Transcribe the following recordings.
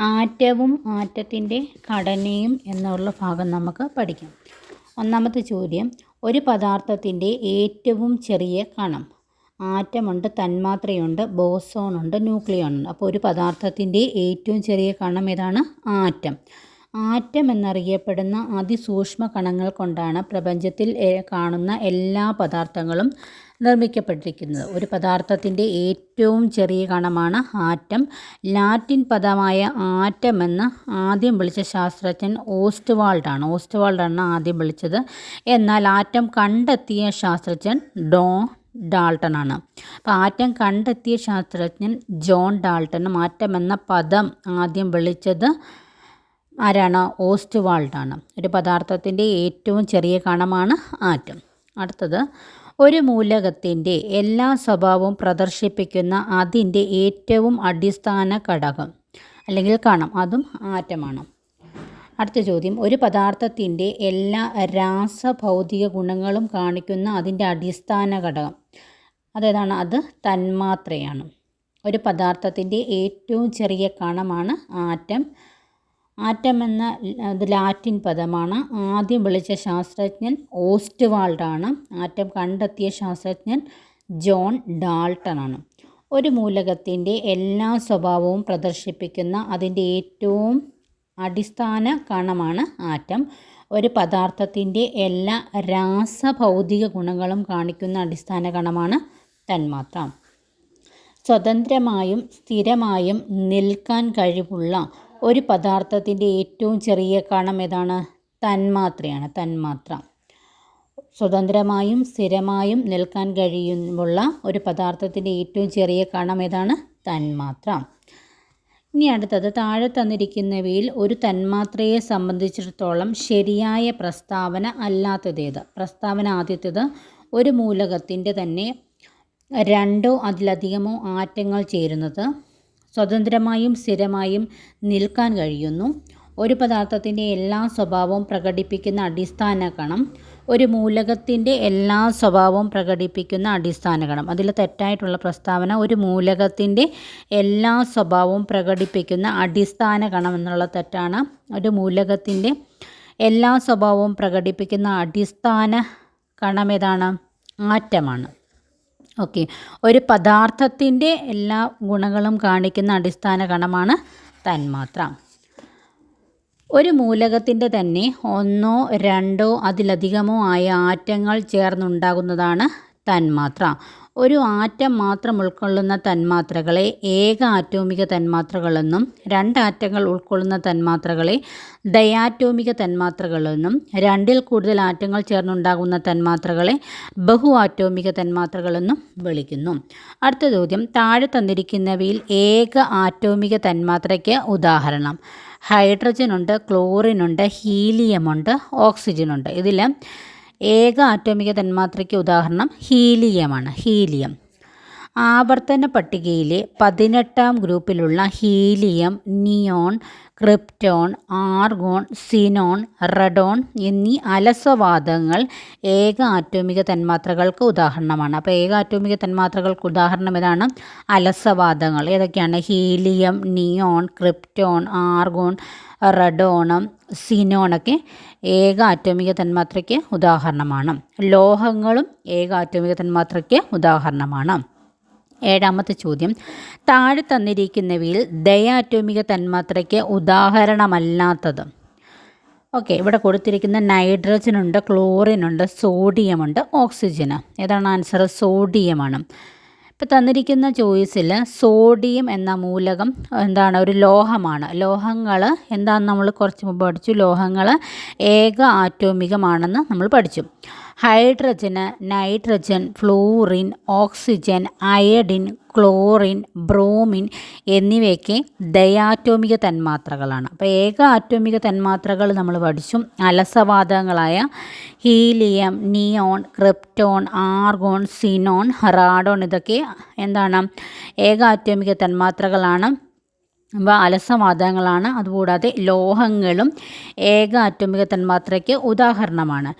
ആറ്റവും ആറ്റത്തിന്റെ ഘടനയും എന്നുള്ള ഭാഗം നമുക്ക് പഠിക്കാം. ഒന്നാമത്തെ ചോദ്യം ഒരു പദാർത്ഥത്തിന്റെ ഏറ്റവും ചെറിയ കണം. ആറ്റമുണ്ട് തന്മാത്രയുണ്ട് ബോസോണുണ്ട് ന്യൂക്ലിയോണുണ്ട്. അപ്പോൾ ഒരു പദാർത്ഥത്തിന്റെ ഏറ്റവും ചെറിയ കണം ഏതാണ്? ആറ്റം. ആറ്റം എന്നറിയപ്പെടുന്ന അതിസൂക്ഷ്മ കണങ്ങൾ കൊണ്ടാണ് പ്രപഞ്ചത്തിൽ കാണുന്ന എല്ലാ പദാർത്ഥങ്ങളും നിർമ്മിക്കപ്പെട്ടിരിക്കുന്നത്. ഒരു പദാർത്ഥത്തിന്റെ ഏറ്റവും ചെറിയ കണമാണ് ആറ്റം. ലാറ്റിൻ പദമായ ആറ്റം എന്ന് ആദ്യം വിളിച്ച ശാസ്ത്രജ്ഞൻ ഓസ്റ്റ്വാൾഡാണ്. ഓസ്റ്റ്വാൾഡാണ് ആദ്യം വിളിച്ചത്. എന്നാൽ ആറ്റം കണ്ടെത്തിയ ശാസ്ത്രജ്ഞൻ ഡോ ഡാൾട്ടനാണ്. അപ്പോൾ ആറ്റം കണ്ടെത്തിയ ശാസ്ത്രജ്ഞൻ ജോൺ ഡാൾട്ടനും ആറ്റം എന്ന പദം ആദ്യം വിളിച്ചത് ആരാണ്? ഓസ്റ്റ്വാൾഡാണ്. ഒരു പദാർത്ഥത്തിന്റെ ഏറ്റവും ചെറിയ കണമാണ് ആറ്റം. അടുത്തത് ഒരു മൂലകത്തിന്റെ എല്ലാ സ്വഭാവവും പ്രദർശിപ്പിക്കുന്ന അതിന്റെ ഏറ്റവും അടിസ്ഥാന ഘടകം അല്ലെങ്കിൽ കണം അതും ആറ്റമാണ്. അടുത്ത ചോദ്യം ഒരു പദാർത്ഥത്തിന്റെ എല്ലാ രാസഭൗതിക ഗുണങ്ങളും കാണിക്കുന്ന അതിന്റെ അടിസ്ഥാന ഘടകം അതേതാണ് അത് തന്മാത്രയാണ്. ഒരു പദാർത്ഥത്തിന്റെ ഏറ്റവും ചെറിയ കണമാണ് ആറ്റം. ആറ്റം എന്ന അത് ലാറ്റിൻ പദമാണ്. ആദ്യം വിളിച്ച ശാസ്ത്രജ്ഞൻ ഓസ്റ്റ്വാൾഡാണ്. ആറ്റം കണ്ടെത്തിയ ശാസ്ത്രജ്ഞൻ ജോൺ ഡാൾട്ടണാണ് ഒരു മൂലകത്തിന്റെ എല്ലാ സ്വഭാവവും പ്രദർശിപ്പിക്കുന്ന അതിന്റെ ഏറ്റവും അടിസ്ഥാന കണമാണ് ആറ്റം. ഒരു പദാർത്ഥത്തിന്റെ എല്ലാ രാസഭൗതിക ഗുണങ്ങളും കാണിക്കുന്ന അടിസ്ഥാന കണമാണ് തന്മാത്ര. സ്വതന്ത്രമായും സ്ഥിരമായും നിൽക്കാൻ കഴിവുള്ള ഒരു പദാർത്ഥത്തിന്റെ ഏറ്റവും ചെറിയ കണം ഏതാണ്? തന്മാത്രയാണ് തന്മാത്ര. സ്വതന്ത്രമായും സ്ഥിരമായും നിൽക്കാൻ കഴിയുമുള്ള ഒരു പദാർത്ഥത്തിന്റെ ഏറ്റവും ചെറിയ കണം ഏതാണ്? തന്മാത്ര. ഇനി അടുത്തത് താഴെ തന്നിരിക്കുന്നവയിൽ ഒരു തന്മാത്രയെ സംബന്ധിച്ചിടത്തോളം ശരിയായ പ്രസ്താവന അല്ലാത്തതേത് പ്രസ്താവന ആദ്യത്തേത് ഒരു മൂലകത്തിന്റെ തന്നെ രണ്ടോ അതിലധികമോ ആറ്റങ്ങൾ ചേരുന്നത് സ്വതന്ത്രമായും സ്ഥിരമായും നിൽക്കാൻ കഴിയുന്നു. ഒരു പദാർത്ഥത്തിന്റെ എല്ലാ സ്വഭാവവും പ്രകടിപ്പിക്കുന്ന അടിസ്ഥാന കണം ഒരു മൂലകത്തിന്റെ എല്ലാ സ്വഭാവവും പ്രകടിപ്പിക്കുന്ന അടിസ്ഥാന കണം. അതിൽ തെറ്റായിട്ടുള്ള പ്രസ്താവന ഒരു മൂലകത്തിന്റെ എല്ലാ സ്വഭാവവും പ്രകടിപ്പിക്കുന്ന അടിസ്ഥാന കണം എന്നുള്ള തെറ്റാണ്. ഒരു മൂലകത്തിന്റെ എല്ലാ സ്വഭാവവും പ്രകടിപ്പിക്കുന്ന അടിസ്ഥാന കണം ഏതാണ്? ആറ്റമാണ്. ഓക്കെ. ഒരു പദാർത്ഥത്തിന്റെ എല്ലാ ഗുണങ്ങളും കാണിക്കുന്ന അടിസ്ഥാന ഗണമാണ് തന്മാത്ര. ഒരു മൂലകത്തിന്റെ തന്നെ ഒന്നോ രണ്ടോ അതിലധികമോ ആയ ആറ്റങ്ങൾ ചേർന്നുണ്ടാകുന്നതാണ് തന്മാത്ര. ഒരു ആറ്റം മാത്രം ഉൾക്കൊള്ളുന്ന തന്മാത്രകളെ ഏക ആറ്റോമിക തന്മാത്രകളെന്നും രണ്ട് ആറ്റങ്ങൾ ഉൾക്കൊള്ളുന്ന തന്മാത്രകളെ ഡയാറ്റോമിക തന്മാത്രകളെന്നും രണ്ടിൽ കൂടുതൽ ആറ്റങ്ങൾ ചേർന്നുണ്ടാകുന്ന തന്മാത്രകളെ ബഹു ആറ്റോമിക തന്മാത്രകളെന്നും വിളിക്കുന്നു. അടുത്ത ചോദ്യം താഴെ തന്നിരിക്കുന്നവയിൽ ഏക ആറ്റോമിക തന്മാത്രയ്ക്ക് ഉദാഹരണം. ഹൈഡ്രജൻ ഉണ്ട് ക്ലോറിൻ ഉണ്ട് ഹീലിയം ഉണ്ട് ഓക്സിജൻ ഉണ്ട് ഇതിൽ ഏക ആറ്റോമിക തന്മാത്രയ്ക്ക് ഉദാഹരണം ഹീലിയമാണ് ഹീലിയം. ആവർത്തന പട്ടികയിലെ പതിനെട്ടാം ഗ്രൂപ്പിലുള്ള helium neon krypton argon xenon radon എന്നീ അലസവാദങ്ങൾ ഏക ആറ്റോമിക തന്മാത്രകൾക്ക് ഉദാഹരണമാണ്. അപ്പോൾ ഏക ആറ്റോമിക തന്മാത്രകൾക്ക് ഉദാഹരണം ഏതാണ്? അലസവാദങ്ങൾ. ഏതൊക്കെയാണ്? ഹീലിയം നിയോൺ ക്രിപ്റ്റോൺ ആർഗോൺ റഡോണം സിനോണൊക്കെ ഏക ആറ്റോമിക തന്മാത്രയ്ക്ക് ഉദാഹരണമാണ്. ലോഹങ്ങളും ഏക ആറ്റോമിക തന്മാത്രയ്ക്ക് ഉദാഹരണമാണ്. ഏഴാമത്തെ ചോദ്യം. താഴെ തന്നിരിക്കുന്നവയിൽ ദയാറ്റോമിക തന്മാത്രയ്ക്ക് ഉദാഹരണമല്ലാത്തത്. ഓക്കെ ഇവിടെ കൊടുത്തിരിക്കുന്ന നൈട്രജൻ ഉണ്ട് ക്ലോറിൻ ഉണ്ട് സോഡിയം ഉണ്ട് ഓക്സിജൻ ഏതാണ് ആൻസർ സോഡിയമാണ്. ഇപ്പോൾ തന്നിരിക്കുന്ന ചോയ്സിൽ സോഡിയം എന്ന മൂലകം എന്താണ് ഒരു ലോഹമാണ്. ലോഹങ്ങൾ എന്താണെന്ന് നമ്മൾ കുറച്ച് മുമ്പ് പഠിച്ചു. ലോഹങ്ങൾ ഏക ആറ്റോമികമാണെന്ന് നമ്മൾ പഠിച്ചു. Hydrogen nitrogen fluorine oxygen iodine chlorine bromine എന്നിവയൊക്കെ ദയാറ്റോമിക തന്മാത്രകളാണ്. അപ്പോൾ ഏക ആറ്റോമിക തന്മാത്രകൾ നമ്മൾ പഠിച്ചു. അലസവാതകങ്ങളായ helium neon krypton argon xenon radon ഇതൊക്കെ എന്താണ്? ഏക ആറ്റോമിക തന്മാത്രകളാണ്. അപ്പോൾ അലസവാതകങ്ങളാണ് അതുകൂടാതെ ലോഹങ്ങളും ഏക ആറ്റോമിക തന്മാത്രയ്ക്ക് ഉദാഹരണമാണ്.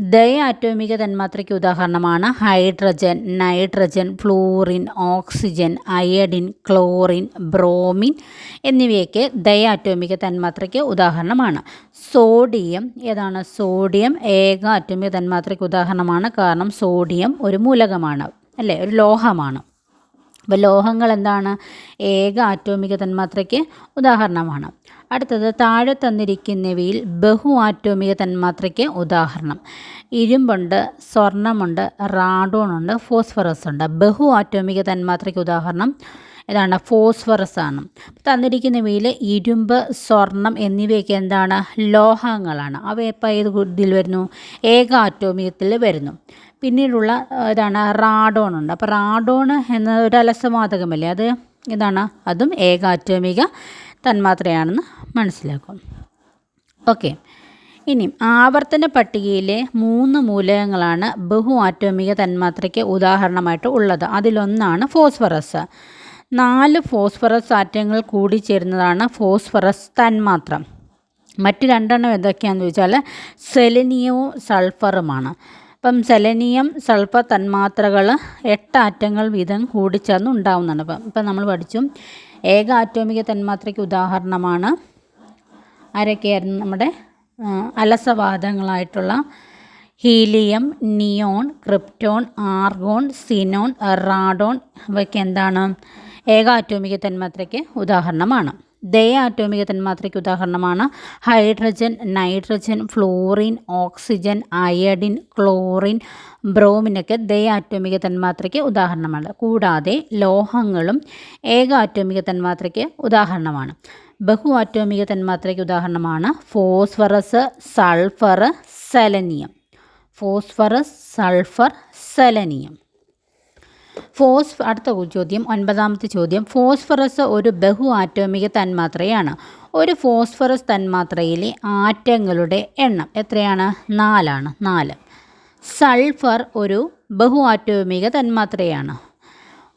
ദയ ആറ്റോമിക തന്മാത്രയ്ക്ക് ഉദാഹരണമാണ് hydrogen nitrogen fluorine oxygen iodine chlorine bromine എന്നിവയൊക്കെ ദയ ആറ്റോമിക തന്മാത്രയ്ക്ക് ഉദാഹരണമാണ്. സോഡിയം ഏതാണ്? സോഡിയം ഏക ആറ്റോമിക തന്മാത്രയ്ക്ക് ഉദാഹരണമാണ്. കാരണം സോഡിയം ഒരു മൂലകമാണ് അല്ലേ? ഒരു ലോഹമാണ്. അപ്പോൾ ലോഹങ്ങൾ എന്താണ്? ഏക ആറ്റോമിക തന്മാത്രയ്ക്ക് ഉദാഹരണമാണ്. അടുത്തത് താഴെ തന്നിരിക്കുന്നവയിൽ ബഹു ആറ്റോമിക തന്മാത്രയ്ക്ക് ഉദാഹരണം. ഇരുമ്പുണ്ട് സ്വർണമുണ്ട് റാഡോണുണ്ട് ഫോസ്ഫറസ് ഉണ്ട് ബഹു ആറ്റോമിക തന്മാത്രയ്ക്ക് ഉദാഹരണം ഇതാണ് ഫോസ്ഫറസ് ആണ് തന്നിരിക്കുന്നവയിൽ ഇരുമ്പ് സ്വർണം എന്നിവയൊക്കെ എന്താണ്? ലോഹങ്ങളാണ്. അവ ഇപ്പോൾ ഏത് ഇതിൽ വരുന്നു? ഏക ആറ്റോമികത്തിൽ വരുന്നു. പിന്നീടുള്ള ഇതാണ് റാഡോൺ ഉണ്ട് അപ്പോൾ റാഡോൺ എന്ന ഒരു അലസവാതകമല്ലേ അത്? ഇതാണ് അതും ഏക ആറ്റോമിക തന്മാത്രയാണെന്ന് മനസ്സിലാക്കും. ഓക്കെ. ഇനി ആവർത്തന പട്ടികയിലെ മൂന്ന് മൂലകങ്ങളാണ് ബഹു ആറ്റോമിക തന്മാത്രയ്ക്ക് ഉദാഹരണമായിട്ട് ഉള്ളത്. അതിലൊന്നാണ് ഫോസ്ഫറസ്. നാല് ഫോസ്ഫറസ് ആറ്റങ്ങൾ കൂടി കൂടിച്ചേരുന്നതാണ് ഫോസ്ഫറസ് തന്മാത്രം. മറ്റ് രണ്ടെണ്ണം എന്തൊക്കെയാണെന്ന് ചോദിച്ചാൽ സെലനിയവും സൾഫറുമാണ്. അപ്പം സെലനിയം സൾഫർ തന്മാത്രകൾ എട്ട് ആറ്റങ്ങൾ വീതം കൂടിച്ചേർന്ന് ഉണ്ടാവുന്നതാണ്. അപ്പം ഇപ്പം നമ്മൾ പഠിച്ചു. ഏക ആറ്റോമിക തന്മാത്രയ്ക്ക് ഉദാഹരണമാണ്. ആരൊക്കെയായിരുന്നു നമ്മുടെ അലസവാദങ്ങളായിട്ടുള്ള helium neon krypton argon xenon radon ഇവയ്ക്ക് എന്താണ്? ഏക ആറ്റോമിക തന്മാത്രയ്ക്ക് ഉദാഹരണമാണ്. ദയ ആറ്റോമിക തന്മാത്രയ്ക്ക് ഉദാഹരണമാണ്. Hydrogen nitrogen fluorine oxygen iodine chlorine ബ്രോമിനൊക്കെ ദയ ആറ്റോമിക തന്മാത്രയ്ക്ക് ഉദാഹരണമാണ്. കൂടാതെ ലോഹങ്ങളും ഏക ആറ്റോമിക തന്മാത്രയ്ക്ക് ഉദാഹരണമാണ്. ബഹു ആറ്റോമിക തന്മാത്രയ്ക്ക് ഉദാഹരണമാണ്. Phosphorus sulphur selenium. Phosphorus sulphur selenium. ഫോസ് അടുത്ത ചോദ്യം ഒൻപതാമത്തെ ചോദ്യം. ഫോസ്ഫറസ് ഒരു ബഹു ആറ്റോമിക തന്മാത്രയാണ്. ഒരു ഫോസ്ഫറസ് തന്മാത്രയിലെ ആറ്റങ്ങളുടെ എണ്ണം എത്രയാണ്? നാലാണ്. നാല്. സൾഫർ ഒരു ബഹു ആറ്റോമിക തന്മാത്രയാണ്.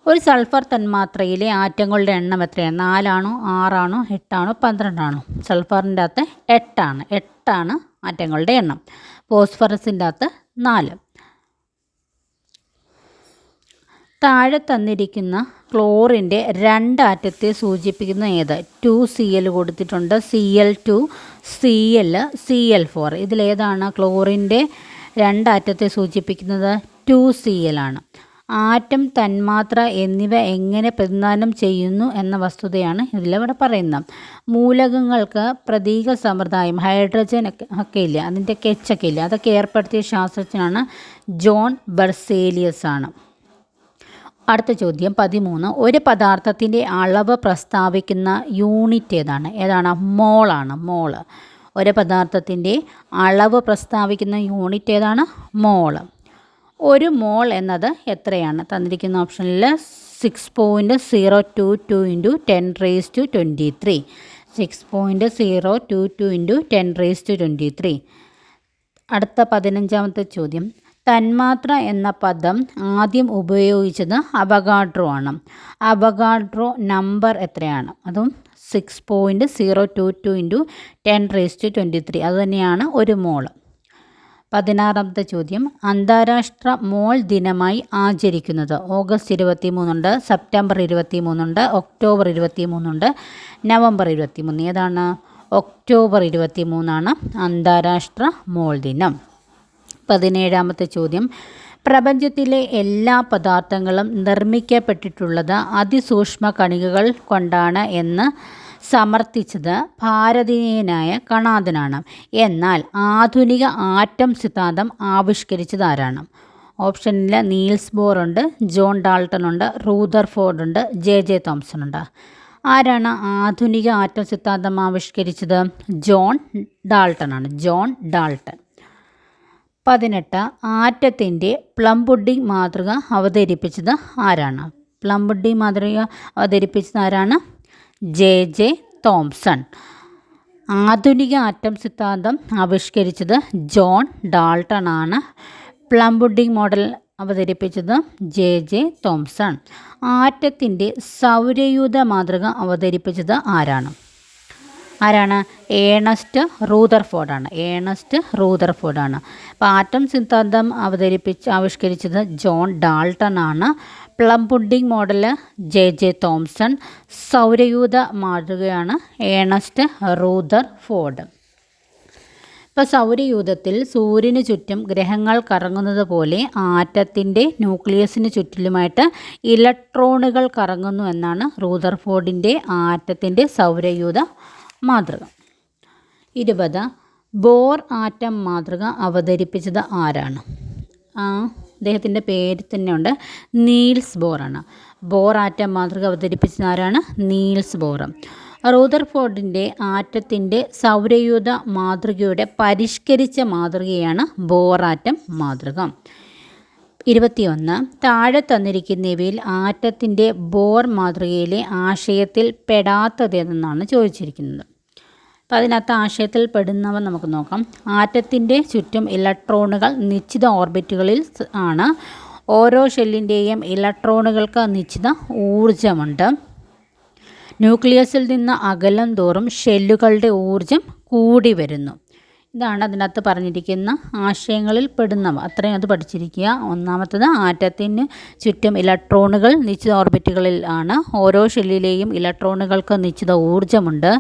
ഒരു സൾഫർ തന്മാത്രയിലെ ആറ്റങ്ങളുടെ എണ്ണം എത്രയാണ്? നാലാണോ? ആറാണോ? എട്ടാണോ? പന്ത്രണ്ടാണോ? സൾഫറിന്റെ അകത്ത് എട്ടാണ്. എട്ടാണ് ആറ്റങ്ങളുടെ എണ്ണം. ഫോസ്ഫറസിന്റെ അകത്ത് നാല്. താഴെ തന്നിരിക്കുന്ന ക്ലോറിന്റെ രണ്ടാറ്റത്തെ സൂചിപ്പിക്കുന്ന ഏത്? ടു സി എൽ കൊടുത്തിട്ടുണ്ട്. C L two C L C L four ഇതിലേതാണ് ക്ലോറിന്റെ രണ്ടാറ്റത്തെ സൂചിപ്പിക്കുന്നത്. ടു സി എൽ ആണ്. ആറ്റം തന്മാത്ര എന്നിവ എങ്ങനെ പ്രതിദാനം ചെയ്യുന്നു എന്ന വസ്തുതയാണ് ഇതിലവിടെ പറയുന്നത്. മൂലകങ്ങൾക്ക് പ്രതീക സമ്പ്രദായം ഹൈഡ്രജൻ ഒക്കെ ഇല്ല? അതിന്റെ കെച്ചൊക്കെ ഇല്ല? അതൊക്കെ ഏർപ്പെടുത്തിയ ശാസ്ത്രജ്ഞനാണ് ജോൺ ബർസേലിയസ് ആണ്. അടുത്ത ചോദ്യം പതിമൂന്ന്. ഒരു പദാർത്ഥത്തിന്റെ അളവ് പ്രസ്താവിക്കുന്ന യൂണിറ്റ് ഏതാണ്? ഏതാണ്? മോളാണ് മോൾ. ഒരു പദാർത്ഥത്തിന്റെ അളവ് പ്രസ്താവിക്കുന്ന യൂണിറ്റ് ഏതാണ്? മോൾ. ഒരു മോൾ എന്നത് എത്രയാണ്? തന്നിരിക്കുന്ന ഓപ്ഷനിൽ six point zero two two into ten raise to twenty three six point zero two two into ten raise to twenty three അടുത്ത പതിനഞ്ചാമത്തെ ചോദ്യം. തന്മാത്ര എന്ന പദം ആദ്യം ഉപയോഗിച്ചത് അവഗാഡ്രോ ആണ് അവഗാഡ്രോ നമ്പർ എത്രയാണ്? അതും six point zero two two into ten raise to twenty three അതുതന്നെയാണ് ഒരു മോൾ പതിനാറാമത്തെ ചോദ്യം. അന്താരാഷ്ട്ര മോൾ ദിനമായി ആചരിക്കുന്നത്. ഓഗസ്റ്റ് ഇരുപത്തി മൂന്നുണ്ട് സെപ്റ്റംബർ ഇരുപത്തി മൂന്നുണ്ട് ഒക്ടോബർ ഇരുപത്തി മൂന്നുണ്ട് നവംബർ ഇരുപത്തി മൂന്ന് ഏതാണ്? ഒക്ടോബർ ഇരുപത്തി മൂന്നാണ് അന്താരാഷ്ട്ര മോൾ ദിനം. പതിനേഴാമത്തെ ചോദ്യം. പ്രപഞ്ചത്തിലെ എല്ലാ പദാർത്ഥങ്ങളും നിർമ്മിക്കപ്പെട്ടിട്ടുള്ളത് അതിസൂക്ഷ്മ കണികകൾ കൊണ്ടാണ് എന്ന് സമർത്ഥിച്ചത് ഭാരതീയനായ കണാദനാണ് എന്നാൽ ആധുനിക ആറ്റം സിദ്ധാന്തം ആവിഷ്കരിച്ചത് ആരാണ്? ഓപ്ഷനിൽ നീൽസ് ബോർ ഉണ്ട് ജോൺ ഡാൾട്ടൺ ഉണ്ട് റൂദർ ഫോർഡ് ഉണ്ട് ജെ ജെ തോംസൺ ഉണ്ട്. ആരാണ് ആധുനിക ആറ്റം സിദ്ധാന്തം ആവിഷ്കരിച്ചത്? ജോൺ ഡാൾട്ടൺ ആണ്. John Dalton. പതിനെട്ട് ആറ്റത്തിന്റെ പ്ലം മാതൃക അവതരിപ്പിച്ചത് ആരാണ്? പ്ലം മാതൃക അവതരിപ്പിച്ചത് ആരാണ്? J J Thomson. ആധുനിക ആറ്റം സിദ്ധാന്തം ആവിഷ്കരിച്ചത് ജോൺ ഡാൾട്ടൺ ആണ്. പ്ലം മോഡൽ അവതരിപ്പിച്ചത് ജെ ജെ തോംസൺ. ആറ്റത്തിന്റെ സൗരയൂഥ മാതൃക അവതരിപ്പിച്ചത് ആരാണ്? ആരാണ്? ഏണസ്റ്റ് റൂതർഫോർഡാണ്. ഏണസ്റ്റ് റൂതർഫോർഡാണ്. അപ്പോൾ ആറ്റം സിദ്ധാന്തം അവതരിപ്പിച്ച് ആവിഷ്കരിച്ചത് ജോൺ ഡാൾട്ടൺ ആണ്. Plum pudding model J J Thomson. സൗരയൂഥ മാതൃകയാണ് ഏണസ്റ്റ് റൂതർ ഫോർഡ് ഇപ്പോൾ സൗരയൂഥത്തിൽ സൂര്യന് ചുറ്റും ഗ്രഹങ്ങൾ കറങ്ങുന്നത് പോലെ ആറ്റത്തിന്റെ ന്യൂക്ലിയസിന് ചുറ്റിലുമായിട്ട് ഇലക്ട്രോണുകൾ കറങ്ങുന്നു എന്നാണ് റൂതർഫോർഡിന്റെ ആറ്റത്തിന്റെ സൗരയൂഥ മാതൃക. ഇരുപത് ബോർ ആറ്റം മാതൃക അവതരിപ്പിച്ചത് ആരാണ്? ആ അദ്ദേഹത്തിന്റെ പേര് തന്നെയുണ്ട് നീൽസ് ബോറാണ്. ബോർ ആറ്റം മാതൃക അവതരിപ്പിച്ചത് ആരാണ്? നീൽസ് ബോർ റൂദർഫോർഡിന്റെ ആറ്റത്തിന്റെ സൗരയൂഥ മാതൃകയുടെ പരിഷ്കരിച്ച മാതൃകയാണ് ബോറാറ്റം മാതൃക. ഇരുപത്തിയൊന്ന് താഴെ തന്നിരിക്കുന്നവയിൽ ആറ്റത്തിന്റെ ബോർ മാതൃകയിലെ ആശയത്തിൽ പെടാത്തതെന്നാണ് ചോദിച്ചിരിക്കുന്നത്? അപ്പോൾ അതിനകത്ത് ആശയത്തിൽ പെടുന്നവ നമുക്ക് നോക്കാം. ആറ്റത്തിന്റെ ചുറ്റും ഇലക്ട്രോണുകൾ നിശ്ചിത ഓർബിറ്റുകളിൽ ആണ്. ഓരോ ഷെല്ലിന്റെയും ഇലക്ട്രോണുകൾക്ക് നിശ്ചിത ഊർജമുണ്ട് ന്യൂക്ലിയസിൽ നിന്ന് അകലം തോറും ഷെല്ലുകളുടെ ഊർജം കൂടി വരുന്നു. ഇതാണ് അതിനകത്ത് പറഞ്ഞിരിക്കുന്ന ആശയങ്ങളിൽ പെടുന്നവ. അത്രയും അത് പഠിച്ചിരിക്കുക. ഒന്നാമത്തത് ആറ്റത്തിന് ചുറ്റും ഇലക്ട്രോണുകൾ നിശ്ചിത ഓർബിറ്റുകളിൽ ആണ്. ഓരോ ഷെല്ലിലെയും ഇലക്ട്രോണുകൾക്ക് നിശ്ചിത ഊർജമുണ്ട്.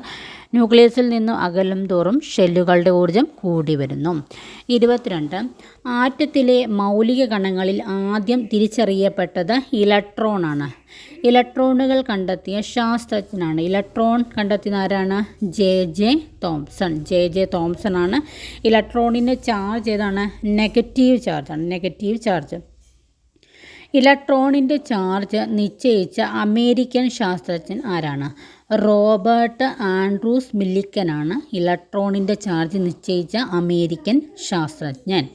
ന്യൂക്ലിയസിൽ നിന്നും അകലും തോറും ഷെല്ലുകളുടെ ഊർജം കൂടി വരുന്നു. ഇരുപത്തിരണ്ട് ആറ്റത്തിലെ മൗലിക കണങ്ങളിൽ ആദ്യം തിരിച്ചറിയപ്പെട്ടത് ഇലക്ട്രോണാണ്. ഇലക്ട്രോണുകൾ കണ്ടെത്തിയ ശാസ്ത്രജ്ഞനാണ്. ഇലക്ട്രോൺ കണ്ടെത്തിയ ആരാണ്? J. J. Thomson. J. J. Thomson ആണ്. ഇലക്ട്രോണിന്റെ ചാർജ് ഏതാണ്? നെഗറ്റീവ് ചാർജാണ് നെഗറ്റീവ് ചാർജ്. ഇലക്ട്രോണിന്റെ ചാർജ് നിശ്ചയിച്ച അമേരിക്കൻ ശാസ്ത്രജ്ഞൻ ആരാണ്? റോബർട്ട് ആൻഡ്രൂസ് മില്ലിക്കനാണ് ഇലക്ട്രോണിന്റെ ചാർജ് നിശ്ചയിച്ച അമേരിക്കൻ ശാസ്ത്രജ്ഞൻ.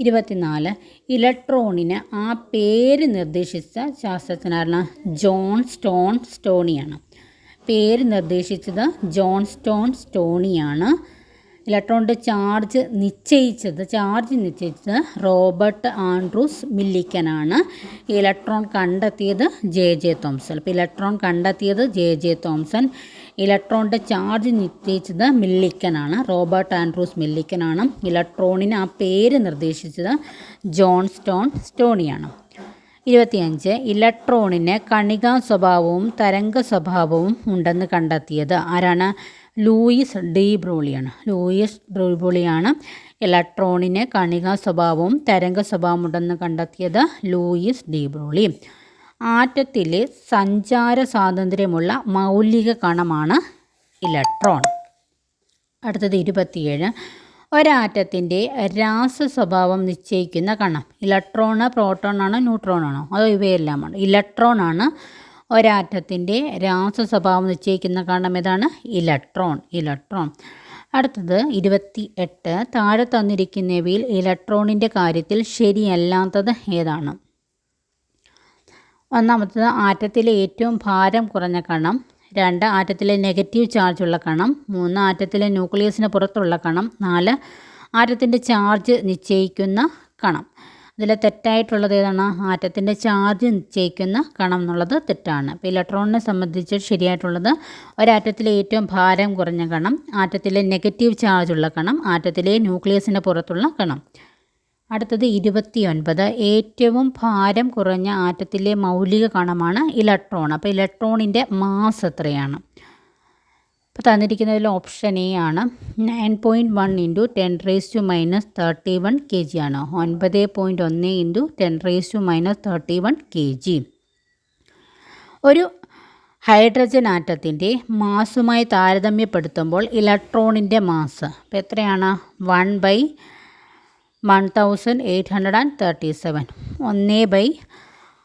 ഇരുപത്തിനാല് ഇലക്ട്രോണിന് ആ പേര് നിർദ്ദേശിച്ച ശാസ്ത്രജ്ഞനാണ് ജോൺ സ്റ്റോൺ സ്റ്റോണിയാണ്. പേര് നിർദ്ദേശിച്ചത് ജോൺ സ്റ്റോൺ സ്റ്റോണിയാണ്. ഇലക്ട്രോണിന്റെ ചാർജ് നിശ്ചയിച്ചത് ചാർജ് നിശ്ചയിച്ചത് റോബർട്ട് ആൻഡ്രൂസ് മില്ലിക്കനാണ്. ഇലക്ട്രോൺ കണ്ടെത്തിയത് ജെ ജെ തോംസൺ. അപ്പോൾ ഇലക്ട്രോൺ കണ്ടെത്തിയത് ജെ ജെ തോംസൺ. ഇലക്ട്രോണിന്റെ ചാർജ് നിശ്ചയിച്ചത് മില്ലിക്കനാണ് റോബർട്ട് ആൻഡ്രൂസ് മില്ലിക്കനാണ്. ഇലക്ട്രോണിന് ആ പേര് നിർദ്ദേശിച്ചത് ജോൺ സ്റ്റോൺ സ്റ്റോണിയാണ്. ഇരുപത്തിയഞ്ച് ഇലക്ട്രോണിന് കണികാ സ്വഭാവവും തരംഗ സ്വഭാവവും ഉണ്ടെന്ന് കണ്ടെത്തിയത് ആരാണ്? ലൂയിസ് ഡി ബ്രോളിയാണ്. ലൂയിസ് ബ്രോളിയാണ് ഇലക്ട്രോണിന് കണിക സ്വഭാവവും തരംഗ സ്വഭാവവും ഉണ്ടെന്ന് കണ്ടെത്തിയത് ലൂയിസ് ഡി ബ്രോളി. ആറ്റത്തിലെ സഞ്ചാര സ്വാതന്ത്ര്യമുള്ള മൗലിക കണമാണ് ഇലക്ട്രോൺ. അടുത്തത് ഇരുപത്തിയേഴ്. ഒരാറ്റത്തിന്റെ രാസ സ്വഭാവം നിശ്ചയിക്കുന്ന കണം. ഇലക്ട്രോണ് പ്രോട്ടോണാണോ ന്യൂട്രോണാണോ? അതോ ഇവയെല്ലാമാണ്. ഇലക്ട്രോണാണ് ഒരാറ്റത്തിന്റെ രാസ സ്വഭാവം നിശ്ചയിക്കുന്ന കാരണം ഏതാണ്? ഇലക്ട്രോൺ. ഇലക്ട്രോൺ. അടുത്തത് ഇരുപത്തി എട്ട് താഴെ തന്നിരിക്കുന്നവയിൽ ഇലക്ട്രോണിന്റെ കാര്യത്തിൽ ശരിയല്ലാത്തത് ഏതാണ്? ഒന്നാമത്തത് ആറ്റത്തിലെ ഏറ്റവും ഭാരം കുറഞ്ഞ കണം രണ്ട് ആറ്റത്തിലെ നെഗറ്റീവ് ചാർജുള്ള കണം മൂന്ന് ആറ്റത്തിലെ ന്യൂക്ലിയസിന് പുറത്തുള്ള കണം നാല് ആറ്റത്തിന്റെ ചാർജ് നിശ്ചയിക്കുന്ന കണം അതിൽ തെറ്റായിട്ടുള്ളത് ഏതാണ്? ആറ്റത്തിന്റെ ചാർജ് നിശ്ചയിക്കുന്ന കണം എന്നുള്ളത് തെറ്റാണ്. അപ്പോൾ ഇലക്ട്രോണിനെ സംബന്ധിച്ച് ശരിയായിട്ടുള്ളത് ഒരാറ്റത്തിലെ ഏറ്റവും ഭാരം കുറഞ്ഞ കണം ആറ്റത്തിലെ നെഗറ്റീവ് ചാർജ് ഉള്ള കണം ആറ്റത്തിലെ ന്യൂക്ലിയസിന് പുറത്തുള്ള കണം. അടുത്തത് ഇരുപത്തി ഒൻപത് ഏറ്റവും ഭാരം കുറഞ്ഞ ആറ്റത്തിലെ മൗലിക കണമാണ് ഇലക്ട്രോൺ. അപ്പോൾ ഇലക്ട്രോണിന്റെ മാസ് എത്രയാണ്? അപ്പോൾ തന്നിരിക്കുന്നതിൽ ഓപ്ഷൻ എ ആണ്. Nine point one into ten raise to minus thirty one K G ആണ്. ഒൻപത് പോയിന്റ് ഒന്ന് into ten raise to minus thirty one K G ഒരു ഹൈഡ്രജൻ ആറ്റത്തിന്റെ മാസുമായി താരതമ്യപ്പെടുത്തുമ്പോൾ ഇലക്ട്രോണിന്റെ മാസ് അപ്പോൾ എത്രയാണ്? One by one thousand eight hundred and thirty seven ഒന്ന് ബൈ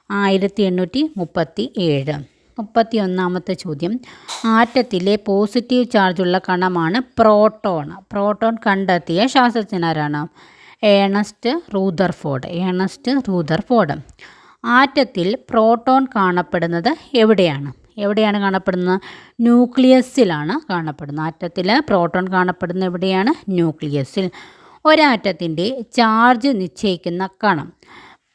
ആയിരത്തി എണ്ണൂറ്റി മുപ്പത്തി ഏഴ് മുപ്പത്തി ഒന്നാമത്തെ ചോദ്യം. ആറ്റത്തിലെ പോസിറ്റീവ് ചാർജുള്ള കണമാണ് പ്രോട്ടോൺ. പ്രോട്ടോൺ കണ്ടെത്തിയ ശാസ്ത്രജ്ഞനാരാണ് ഏണസ്റ്റ് റൂദർഫോർഡ് ഏണസ്റ്റ് റൂദർഫോർഡ് ആറ്റത്തിൽ പ്രോട്ടോൺ കാണപ്പെടുന്നത് എവിടെയാണ്? എവിടെയാണ് കാണപ്പെടുന്നത്? ന്യൂക്ലിയസിലാണ് കാണപ്പെടുന്നത്. ആറ്റത്തിൽ പ്രോട്ടോൺ കാണപ്പെടുന്നത് എവിടെയാണ്? ന്യൂക്ലിയസിൽ. ഒരാറ്റത്തിന്റെ ചാർജ് നിശ്ചയിക്കുന്ന കണം.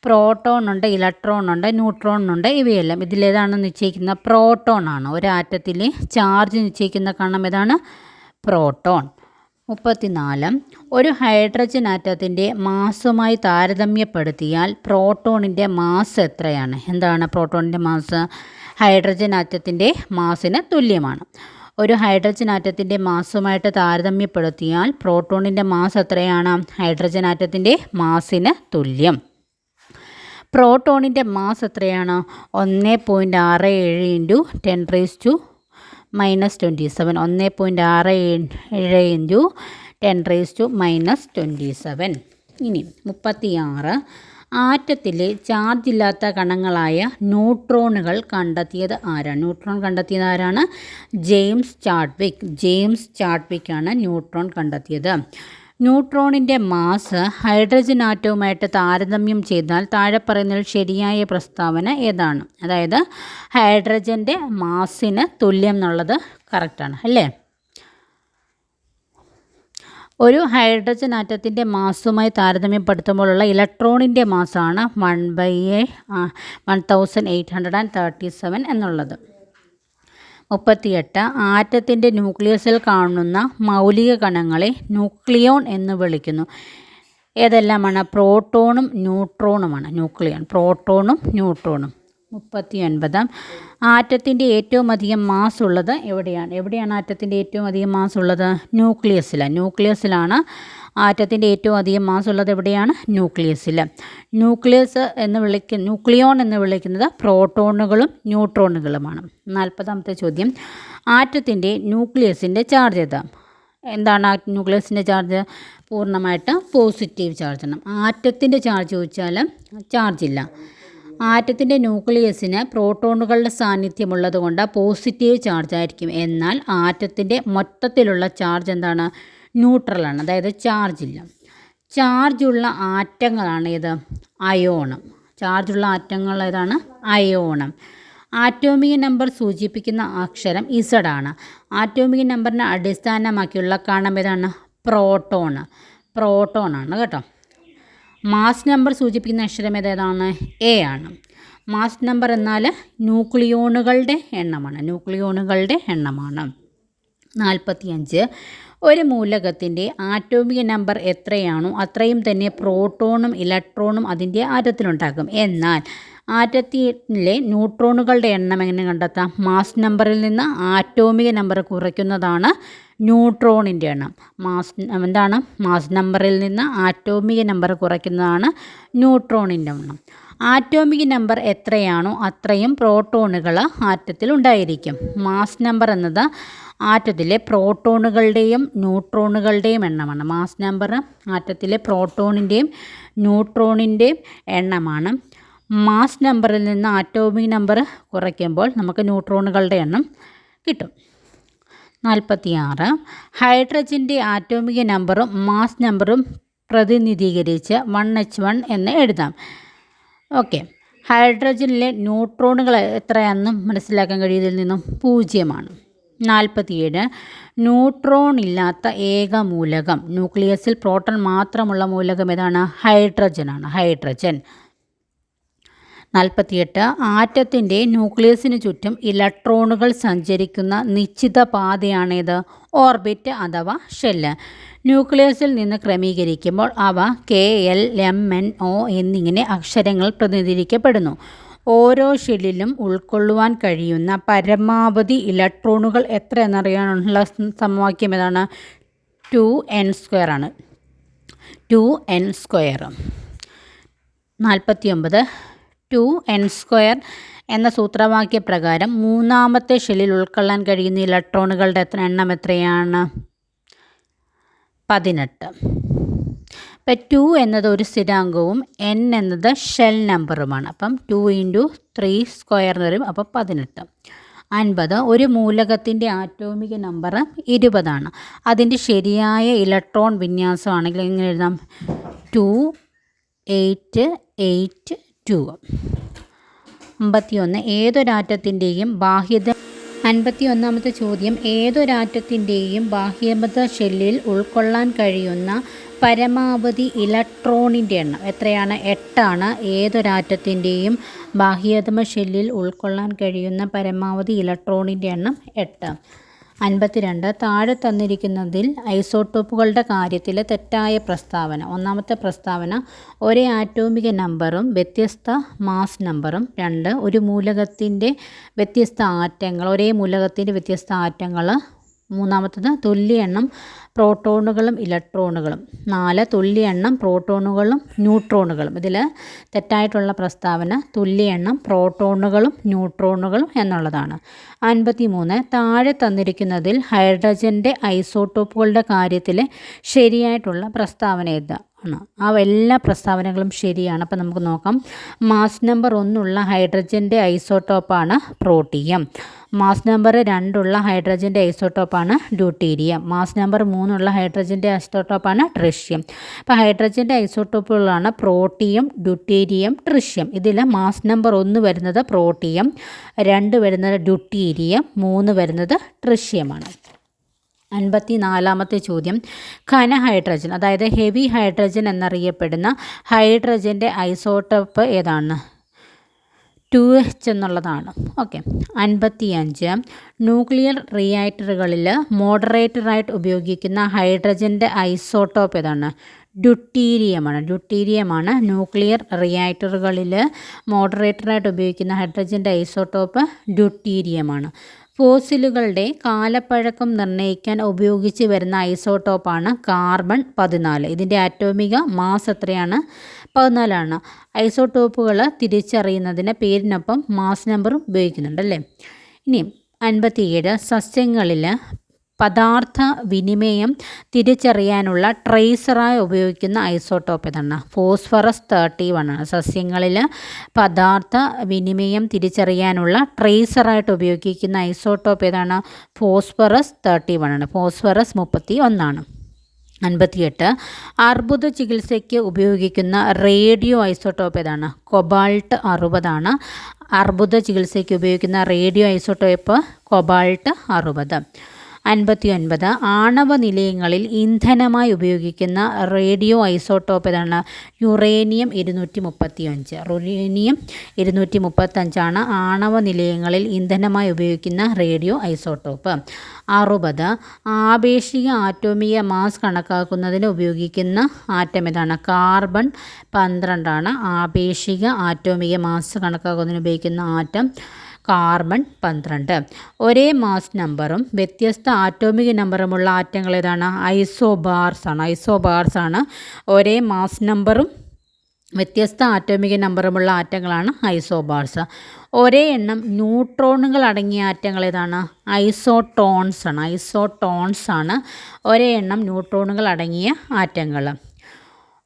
പ്രോട്ടോൺ ഉണ്ട് ഇലക്ട്രോൺ ഉണ്ട് ന്യൂട്രോൺ ഉണ്ട് ഇവയെല്ലാം. ഇതിലേതാണ് നിശ്ചയിക്കുന്ന? പ്രോട്ടോൺ ആണ്. ഒരാറ്റത്തിൽ ചാർജ് നിശ്ചയിക്കുന്ന കണം ഏതാണ്? പ്രോട്ടോൺ. മുപ്പത്തിനാല്. ഒരു ഹൈഡ്രജൻ ആറ്റത്തിന്റെ മാസുമായി താരതമ്യപ്പെടുത്തിയാൽ പ്രോട്ടോണിന്റെ മാസ് എത്രയാണ്? എന്താണ് പ്രോട്ടോണിന്റെ മാസ് ഹൈഡ്രജൻ ആറ്റത്തിന്റെ മാസിന് തുല്യമാണ്. ഒരു ഹൈഡ്രജൻ ആറ്റത്തിന്റെ മാസുമായിട്ട് താരതമ്യപ്പെടുത്തിയാൽ പ്രോട്ടോണിന്റെ മാസ് എത്രയാണ്? ഹൈഡ്രജൻ ആറ്റത്തിന്റെ മാസിന് തുല്യം. പ്രോട്ടോണിന്റെ മാസ് എത്രയാണ്? ഒന്ന് പോയിന്റ് ആറ് ഏഴ് into ten raise to minus twenty seven. ഒന്ന് പോയിന്റ് ആറ് ഏഴ് into ten raise to minus twenty seven. ഇനി മുപ്പത്തിയാറ്. ആറ്റത്തിലെ ചാർജ് ഇല്ലാത്ത കണങ്ങളായ ന്യൂട്രോണുകൾ കണ്ടെത്തിയത് ആരാണ്? ന്യൂട്രോൺ കണ്ടെത്തിയത് ആരാണ്? James Chadwick. ജെയിംസ് ചാഡ്വിക് ആണ് ന്യൂട്രോൺ കണ്ടെത്തിയത്. ന്യൂട്രോണിന്റെ മാസ് ഹൈഡ്രജൻ ആറ്റവുമായിട്ട് താരതമ്യം ചെയ്താൽ താഴെ പറയുന്നതിൽ ശരിയായ പ്രസ്താവന ഏതാണ്? അതായത് ഹൈഡ്രജന്റെ മാസിന് തുല്യം എന്നുള്ളത് കറക്റ്റാണ് അല്ലേ? ഒരു ഹൈഡ്രജൻ ആറ്റത്തിന്റെ മാസുമായി താരതമ്യപ്പെടുത്തുമ്പോഴുള്ള ഇലക്ട്രോണിന്റെ മാസാണ് one by A one thousand eight hundred and thirty seven എന്നുള്ളത്. മുപ്പത്തിയെട്ട് ആറ്റത്തിന്റെ ന്യൂക്ലിയസിൽ കാണുന്ന മൗലിക കണങ്ങളെ ന്യൂക്ലിയോൺ എന്ന് വിളിക്കുന്നു. ഏതെല്ലാമാണ്? പ്രോട്ടോണും ന്യൂട്രോണുമാണ്. ന്യൂക്ലിയോൺ. പ്രോട്ടോണും ന്യൂട്രോണും. മുപ്പത്തി ഒൻപത് ആറ്റത്തിന്റെ ഏറ്റവും അധികം മാസ് ഉള്ളത് എവിടെയാണ്? എവിടെയാണ് ആറ്റത്തിന്റെ ഏറ്റവും അധികം മാസ് ഉള്ളത്? ന്യൂക്ലിയസിലാണ്. ന്യൂക്ലിയസിലാണ് ആറ്റത്തിന്റെ ഏറ്റവും അധികം മാസ് ഉള്ളത് എവിടെയാണ്? ന്യൂക്ലിയസിൽ ന്യൂക്ലിയസ് എന്ന് വിളിക്ക ന്യൂക്ലിയോൺ എന്ന് വിളിക്കുന്നത് പ്രോട്ടോണുകളും ന്യൂട്രോണുകളുമാണ്. നാൽപ്പതാമത്തെ ചോദ്യം. ആറ്റത്തിന്റെ ന്യൂക്ലിയസിന്റെ ചാർജ് ഏതാ? എന്താണ് ആ ന്യൂക്ലിയസിന്റെ ചാർജ്? പൂർണമായിട്ട് പോസിറ്റീവ് ചാർജ് ആണ്. ആറ്റത്തിന്റെ ചാർജ് ചോദിച്ചാൽ ചാർജില്ല ആറ്റത്തിന്റെ ന്യൂക്ലിയസിന് പ്രോട്ടോണുകളുടെ സാന്നിധ്യമുള്ളത് കൊണ്ട് പോസിറ്റീവ് ചാർജ് ആയിരിക്കും. എന്നാൽ ആറ്റത്തിന്റെ മൊത്തത്തിലുള്ള ചാർജ് എന്താണ്? ന്യൂട്രലാണ് അതായത് ചാർജില്ല. ചാർജുള്ള ആറ്റങ്ങളാണ് ഇത് അയോണം. ചാർജുള്ള ആറ്റങ്ങൾ ഏതാണ്? അയോണം. ആറ്റോമിക നമ്പർ സൂചിപ്പിക്കുന്ന അക്ഷരം ഇസഡ് ആണ് ആറ്റോമിക നമ്പറിനെ അടിസ്ഥാനമാക്കിയുള്ള കണം ഏതാണ്? പ്രോട്ടോൺ ആണ് കേട്ടോ. മാസ് നമ്പർ സൂചിപ്പിക്കുന്ന അക്ഷരം ഏതാണ്? എ ആണ്. മാസ് നമ്പർ എന്നാൽ ന്യൂക്ലിയോണുകളുടെ എണ്ണമാണ്. ന്യൂക്ലിയോണുകളുടെ എണ്ണമാണ്. നാൽപ്പത്തിയഞ്ച്. ഒരു മൂലകത്തിന്റെ ആറ്റോമിക നമ്പർ എത്രയാണോ അത്രയും തന്നെ പ്രോട്ടോണും ഇലക്ട്രോണും അതിന്റെ ആറ്റത്തിലുണ്ടാകും. എന്നാൽ ആറ്റത്തിലെ ന്യൂട്രോണുകളുടെ എണ്ണം എങ്ങനെ കണ്ടെത്താം? മാസ് നമ്പറിൽ നിന്ന് ആറ്റോമിക നമ്പർ കുറയ്ക്കുന്നതാണ് ന്യൂട്രോണിന്റെ എണ്ണം. മാസ് എന്താണ്? മാസ് നമ്പറിൽ നിന്ന് ആറ്റോമിക നമ്പർ കുറയ്ക്കുന്നതാണ് ന്യൂട്രോണിന്റെ എണ്ണം. ആറ്റോമിക നമ്പർ എത്രയാണോ അത്രയും പ്രോട്ടോണുകൾ ആറ്റത്തിൽ ഉണ്ടായിരിക്കും. മാസ് നമ്പർ എന്നത് ആറ്റത്തിലെ പ്രോട്ടോണുകളുടെയും ന്യൂട്രോണുകളുടെയും എണ്ണമാണ്. മാസ് നമ്പർ ആറ്റത്തിലെ പ്രോട്ടോണിന്റെയും ന്യൂട്രോണിന്റെയും എണ്ണമാണ്. മാസ് നമ്പറിൽ നിന്ന് ആറ്റോമിക് നമ്പർ കുറയ്ക്കുമ്പോൾ നമുക്ക് ന്യൂട്രോണുകളുടെ എണ്ണം കിട്ടും. നാൽപ്പത്തിയാറ് ഹൈഡ്രജന്റെ ആറ്റോമിക നമ്പറും മാസ് നമ്പറും പ്രതിനിധീകരിച്ച് വൺ എച്ച് വൺ എന്ന് എഴുതാം. ഓക്കെ. ഹൈഡ്രജനിലെ ന്യൂട്രോണുകൾ എത്രയാണെന്നും മനസ്സിലാക്കാൻ കഴിയുന്നതിൽ നിന്നും പൂജ്യമാണ്. നാൽപ്പത്തിയേഴ്. ന്യൂട്രോൺ ഇല്ലാത്ത ഏക മൂലകം. ന്യൂക്ലിയസിൽ പ്രോട്ടോൺ മാത്രമുള്ള മൂലകം ഏതാണ്? ഹൈഡ്രജനാണ് ഹൈഡ്രജൻ. നാൽപ്പത്തിയെട്ട്. ആറ്റത്തിന്റെ ന്യൂക്ലിയസിന് ചുറ്റും ഇലക്ട്രോണുകൾ സഞ്ചരിക്കുന്ന നിശ്ചിത പാതയാണേത് ഓർബിറ്റ് അഥവാ ഷെല്ല്. ന്യൂക്ലിയസിൽ നിന്ന് ക്രമീകരിക്കുമ്പോൾ അവ K L M N O എന്നിങ്ങനെ അക്ഷരങ്ങൾ പ്രതിനിധീകരിക്കപ്പെടുന്നു. ഓരോ ഷെല്ലിലും ഉൾക്കൊള്ളുവാൻ കഴിയുന്ന പരമാവധി ഇലക്ട്രോണുകൾ എത്ര എന്നറിയാനുള്ള സമവാക്യം ഏതാണ്? ടു എൻ സ്ക്വയർ ആണ്. ടു എൻ സ്ക്വയർ നാൽപ്പത്തി ഒമ്പത് ടു എൻ സ്ക്വയർ എന്ന സൂത്രവാക്യപ്രകാരം മൂന്നാമത്തെ ഷെല്ലിൽ ഉൾക്കൊള്ളാൻ കഴിയുന്ന ഇലക്ട്രോണുകളുടെ എത്ര എണ്ണം എത്രയാണ്? പതിനെട്ട്. ഇപ്പം ടു എന്നത് ഒരു സ്ഥിരാങ്കവും എൻ എന്നത് ഷെൽ നമ്പറുമാണ് അപ്പം ടു ഇന്റു ത്രീ സ്ക്വയർ എന്ന് വരും അപ്പോൾ പതിനെട്ട്. അൻപത്. ഒരു മൂലകത്തിന്റെ ആറ്റോമിക നമ്പർ ഇരുപതാണ്. അതിന്റെ ശരിയായ ഇലക്ട്രോൺ വിന്യാസമാണെങ്കിൽ എങ്ങനെ എഴുതാം? ടു എയ്റ്റ് എയ്റ്റ് ടു അമ്പത്തിയൊന്ന് ഏതൊരാറ്റത്തിന്റെയും ബാഹ്യത അൻപത്തി ഒന്നാമത്തെ ചോദ്യം. ഏതൊരാറ്റത്തിന്റെയും ബാഹ്യമത ഷെല്ലിൽ ഉൾക്കൊള്ളാൻ കഴിയുന്ന പരമാവധി ഇലക്ട്രോണിന്റെ എണ്ണം. എത്രയാണ്? എട്ടാണ്. ഏതൊരാറ്റത്തിന്റെയും ബാഹ്യതമ ഷെല്ലിൽ ഉൾക്കൊള്ളാൻ കഴിയുന്ന പരമാവധി ഇലക്ട്രോണിന്റെ എണ്ണം എട്ട്. അൻപത്തിരണ്ട്. താഴെ തന്നിരിക്കുന്നതിൽ ഐസോട്ടോപ്പുകളുടെ കാര്യത്തിലെ തെറ്റായ പ്രസ്താവന. ഒന്നാമത്തെ പ്രസ്താവന ഒരേ ആറ്റോമിക നമ്പറും വ്യത്യസ്ത മാസ് നമ്പറും. രണ്ട് ഒരു മൂലകത്തിന്റെ വ്യത്യസ്ത ആറ്റങ്ങൾ ഒരേ മൂലകത്തിന്റെ വ്യത്യസ്ത ആറ്റങ്ങൾ മൂന്നാമത്തത് തുല്യ എണ്ണം പ്രോട്ടോണുകളും ഇലക്ട്രോണുകളും. നാല് തുല്യ എണ്ണം പ്രോട്ടോണുകളും ന്യൂട്രോണുകളും. ഇതിൽ തെറ്റായിട്ടുള്ള പ്രസ്താവന തുല്യ എണ്ണം പ്രോട്ടോണുകളും ന്യൂട്രോണുകളും എന്നുള്ളതാണ്. അൻപത്തി മൂന്ന് താഴെ തന്നിരിക്കുന്നതിൽ ഹൈഡ്രജന്റെ ഐസോട്ടോപ്പുകളുടെ കാര്യത്തിൽ ശരിയായിട്ടുള്ള പ്രസ്താവന എഴുതുക ആണ് ആ എല്ലാ പ്രസ്താവനകളും ശരിയാണ്. അപ്പോൾ നമുക്ക് നോക്കാം. മാസ് നമ്പർ ഒന്നുള്ള ഹൈഡ്രജന്റെ ഐസോട്ടോപ്പാണ് പ്രോട്ടിയം. മാസ് നമ്പർ രണ്ടുള്ള ഹൈഡ്രജന്റെ ഐസോട്ടോപ്പാണ് ഡ്യൂട്ടീരിയം. മാസ് നമ്പർ മൂന്നുള്ള ഹൈഡ്രജന്റെ ഐസോട്ടോപ്പാണ് ട്രിഷ്യം. അപ്പോൾ ഹൈഡ്രജന്റെ ഐസോട്ടോപ്പുകളാണ് പ്രോട്ടിയം ഡ്യൂട്ടീരിയം ട്രിഷ്യം. ഇതിൽ മാസ് നമ്പർ ഒന്ന് വരുന്നത് പ്രോട്ടിയം രണ്ട് വരുന്നത് ഡ്യൂട്ടീരിയം മൂന്ന് വരുന്നത് ട്രിഷ്യമാണ്. അൻപത്തി നാലാമത്തെ ചോദ്യം. ഘന ഹൈഡ്രജൻ അതായത് ഹെവി ഹൈഡ്രജൻ എന്നറിയപ്പെടുന്ന ഹൈഡ്രജന്റെ ഐസോട്ടോപ്പ് ഏതാണ്? ടു എച്ച് എന്നുള്ളതാണ് ഓക്കെ. അൻപത്തി അഞ്ച് ന്യൂക്ലിയർ റിയാക്ടറുകളിൽ മോഡറേറ്ററായിട്ട് ഉപയോഗിക്കുന്ന ഹൈഡ്രജന്റെ ഐസോട്ടോപ്പ് ഏതാണ്? ഡ്യൂട്ടീരിയമാണ്. ഡ്യൂട്ടീരിയമാണ് ന്യൂക്ലിയർ റിയാക്ടറുകളിൽ മോഡറേറ്ററായിട്ട് ഉപയോഗിക്കുന്ന ഹൈഡ്രജന്റെ ഐസോട്ടോപ്പ് ഡ്യൂട്ടീരിയമാണ്. ഫോസിലുകളുടെ കാലപ്പഴക്കം നിർണയിക്കാൻ ഉപയോഗിച്ച് വരുന്ന ഐസോട്ടോപ്പാണ് കാർബൺ പതിനാല്. ഇതിന്റെ ആറ്റോമിക മാസ് എത്രയാണ്? പതിനാലാണ്. ഐസോടോപ്പുകൾ തിരിച്ചറിയുന്നതിന് പേരിനൊപ്പം മാസ് നമ്പറും ഉപയോഗിക്കുന്നുണ്ടല്ലേ ഇനി അൻപത്തിയേഴ് സസ്യങ്ങളിൽ പദാർത്ഥ വിനിമയം തിരിച്ചറിയാനുള്ള ട്രേസറായി ഉപയോഗിക്കുന്ന ഐസോട്ടോപ്പ് ഏതാണ്? ഫോസ്ഫറസ് തേർട്ടി വൺ ആണ്. സസ്യങ്ങളിൽ പദാർത്ഥ വിനിമയം തിരിച്ചറിയാനുള്ള ട്രേസറായിട്ട് ഉപയോഗിക്കുന്ന ഐസോട്ടോപ്പ് ഏതാണ്? ഫോസ്ഫറസ് തേർട്ടി വൺ ആണ്. ഫോസ്ഫറസ് മുപ്പത്തി ഒന്നാണ് അൻപത്തിയെട്ട്. അർബുദ ചികിത്സയ്ക്ക് ഉപയോഗിക്കുന്ന റേഡിയോ ഐസോട്ടോപ്പ് ഏതാണ്? കൊബാൾട്ട് അറുപതാണ്. അർബുദ ചികിത്സയ്ക്ക് ഉപയോഗിക്കുന്ന റേഡിയോ ഐസോട്ടോപ്പ് കൊബാൾട്ട് അറുപത്. അൻപത്തി ഒൻപത് ആണവ നിലയങ്ങളിൽ ഇന്ധനമായി ഉപയോഗിക്കുന്ന റേഡിയോ ഐസോട്ടോപ്പ് ഏതാണ് യുറേനിയം ഇരുന്നൂറ്റി മുപ്പത്തി അഞ്ച് റുറേനിയം ഇരുന്നൂറ്റി മുപ്പത്തഞ്ചാണ് ആണവ നിലയങ്ങളിൽ ഇന്ധനമായി ഉപയോഗിക്കുന്ന റേഡിയോ ഐസോട്ടോപ്പ് അറുപത് ആപേക്ഷിക ആറ്റോമിക മാസ് കണക്കാക്കുന്നതിന് ഉപയോഗിക്കുന്ന ആറ്റം ഏതാണ്? കാർബൺ. പന്ത്രണ്ടാണ് ആപേക്ഷിക ആറ്റോമിക മാസ് കണക്കാക്കുന്നതിന് ഉപയോഗിക്കുന്ന ആറ്റം. കാർബൺ പന്ത്രണ്ട്. ഒരേ മാസ് നമ്പറും വ്യത്യസ്ത ആറ്റോമിക് നമ്പറുമുള്ള ആറ്റങ്ങൾ ഏതാണ്? ഐസോബാർസ് ആണ്. ഐസോബാർസ് ആണ്. ഒരേ മാസ് നമ്പറും വ്യത്യസ്ത ആറ്റോമിക് നമ്പറുമുള്ള ആറ്റങ്ങളാണ് ഐസോബാർസ്. ഒരേ എണ്ണം ന്യൂട്രോണുകൾ അടങ്ങിയ ആറ്റങ്ങൾ ഏതാണ്? ഐസോട്ടോൺസ് ആണ്. ഐസോട്ടോൺസ് ആണ്. ഒരേ എണ്ണം ന്യൂട്രോണുകൾ അടങ്ങിയ ആറ്റങ്ങൾ.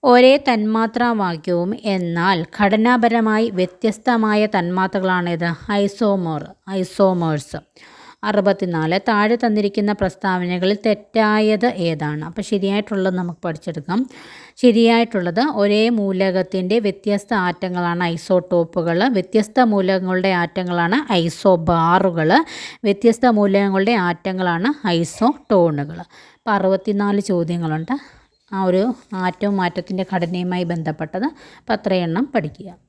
ഒരേ തന്മാത്രാവാക്യവും എന്നാൽ ഘടനാപരമായി വ്യത്യസ്തമായ തന്മാത്രകളാണിത്. ഐസോമോർ ഐസോമേഴ്സ്. അറുപത്തിനാല് താഴെ തന്നിരിക്കുന്ന പ്രസ്താവനകളിൽ തെറ്റായത് ഏതാണ്? അപ്പോൾ ശരിയായിട്ടുള്ളത് നമുക്ക് പഠിച്ചെടുക്കാം. ശരിയായിട്ടുള്ളത് ഒരേ മൂലകത്തിന്റെ വ്യത്യസ്ത ആറ്റങ്ങളാണ് ഐസോടോപ്പുകൾ വ്യത്യസ്ത മൂലകങ്ങളുടെ ആറ്റങ്ങളാണ് ഐസോബാറുകൾ വ്യത്യസ്ത മൂലകങ്ങളുടെ ആറ്റങ്ങളാണ് ഐസോടോണുകൾ. അപ്പോൾ അറുപത്തിനാല് ചോദ്യങ്ങളുണ്ട്. ആ ഒരു ആറ്റവും മാറ്റത്തിന്റെ ഘടനയുമായി ബന്ധപ്പെട്ടത്. അപ്പോൾ അത്രയെണ്ണം പഠിക്കുക.